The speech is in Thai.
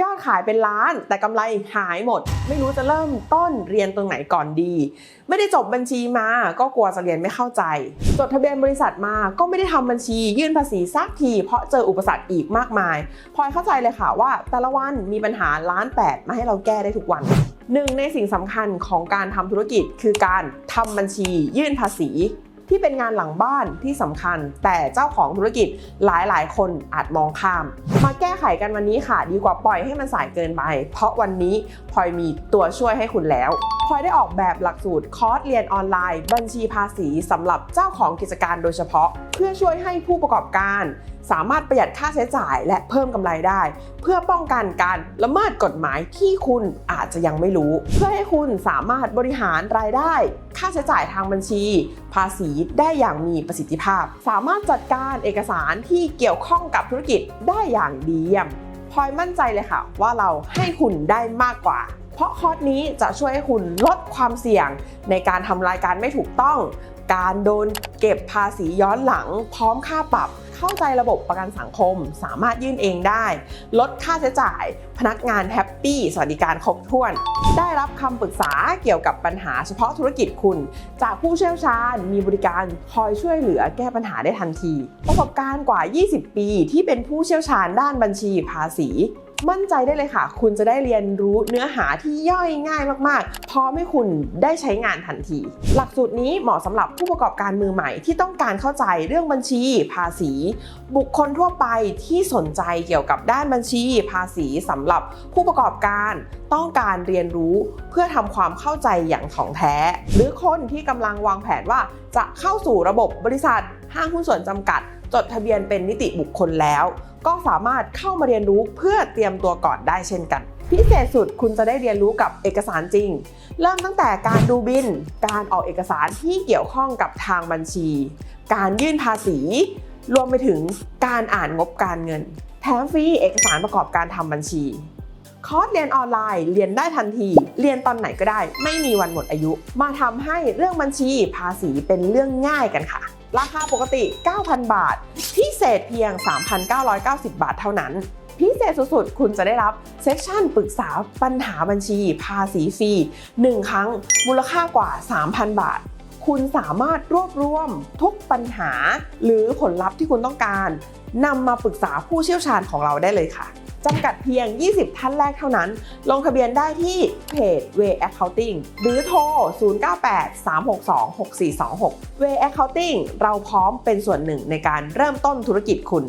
ยอดขายเป็นล้านแต่กำไรหายหมด ไม่รู้จะเริ่มต้นเรียนตรงไหนก่อนดี ไม่ได้จบบัญชีมาก็กลัวจะเรียนไม่เข้าใจ จดทะเบียนบริษัทมาก็ไม่ได้ทำบัญชียื่นภาษีสักที เพราะเจออุปสรรคอีกมากมายพลอยเข้าใจเลยค่ะว่า แต่ละวันมีปัญหาล้านแปดมาให้เราแก้ได้ทุกวันหนึ่งในสิ่งสำคัญของการทำธุรกิจคือการทำบัญชียื่นภาษี ที่เป็นงานหลังบ้านที่สำคัญ แต่เจ้าของธุรกิจหลายๆ คนอาจมองข้าม มาแก้ไขกันวันนี้ค่ะ ดีกว่าปล่อยให้มันสายเกินไป เพราะวันนี้พลอยมีตัวช่วยให้คุณแล้วพลอยได้ออกแบบหลักสูตรคอร์สเรียนออนไลน์ บัญชีภาษีสำหรับเจ้าของกิจการโดยเฉพาะ เพื่อช่วยให้ผู้ประกอบการ สามารถประหยัดค่าใช้จ่ายและเพิ่มกำไรได้ เพื่อป้องกันการละเมิดกฎหมายที่คุณอาจจะยังไม่รู้ เพื่อให้คุณสามารถบริหารรายได้ ค่าใช้จ่ายทางบัญชี ภาษีได้อย่างมีประสิทธิภาพ สามารถจัดการเอกสารที่เกี่ยวข้องกับธุรกิจได้อย่างดีเยี่ยมพลอยมั่นใจเลยค่ะ ว่าเราให้คุณได้มากกว่า เพราะคอร์สนี้จะช่วยให้คุณลดความเสี่ยงในการทำรายการไม่ถูกต้อง การโดนเก็บภาษีย้อนหลัง พร้อมค่าปรับ เข้าใจระบบประกันสังคม สามารถยื่นเองได้ ลดค่าใช้จ่าย พนักงานแฮปปี้สวัสดิการครบถ้วน ได้รับคำปรึกษาเกี่ยวกับปัญหาเฉพาะธุรกิจคุณ จากผู้เชี่ยวชาญมีบริการคอยช่วยเหลือแก้ปัญหาได้ทันที ประสบการณ์กว่า 20 ปีที่เป็นผู้เชี่ยวชาญด้านบัญชีภาษี มั่นใจได้เลยค่ะ คุณจะได้เรียนรู้เนื้อหาที่ย่อยง่ายมากๆ พร้อมให้คุณได้ใช้งานทันที หลักสูตรนี้เหมาะสำหรับผู้ประกอบการมือใหม่ที่ต้องการเข้าใจเรื่องบัญชี ภาษี บุคคลทั่วไปที่สนใจเกี่ยวกับด้านบัญชี ภาษีสำหรับผู้ประกอบการ ต้องการเรียนรู้เพื่อทำความเข้าใจอย่างถ่องแท้ หรือคนที่กำลังวางแผนว่าจะเข้าสู่ระบบบริษัทห้างหุ้นส่วนจำกัด จดทะเบียนเป็นนิติบุคคลแล้ว ก็สามารถเข้ามาเรียนรู้เพื่อเตรียมตัวก่อนได้เช่นกัน พิเศษสุดคุณจะได้เรียนรู้กับเอกสารจริง เริ่มตั้งแต่การดูบิน การออกเอกสารที่เกี่ยวข้องกับทางบัญชี การยื่นภาษี รวมไปถึงการอ่านงบการเงิน แถมฟรีเอกสารประกอบการทำบัญชีคอร์สเรียนออนไลน์เรียนได้ทันที เรียนตอนไหนก็ได้ ไม่มีวันหมดอายุ มาทำให้เรื่องบัญชีภาษีเป็นเรื่องง่ายกันค่ะ ราคาปกติ 9,000 บาท พิเศษเพียง 3,990 บาทเท่านั้น พิเศษสุดๆ คุณจะได้รับเซสชั่นปรึกษาปัญหาบัญชี ภาษีฟรี 1 ครั้ง มูลค่ากว่า 3,000 บาทคุณสามารถรวบรวมทุกปัญหาหรือผลลัพธ์ที่คุณต้องการนำมาปรึกษาผู้เชี่ยวชาญของเราได้เลยค่ะ จำกัดเพียง 20 ท่านแรกเท่านั้น ลงทะเบียนได้ที่เพจ Way Accounting หรือโทร 0983626426 Way Accounting เราพร้อมเป็นส่วนหนึ่งในการเริ่มต้นธุรกิจคุณ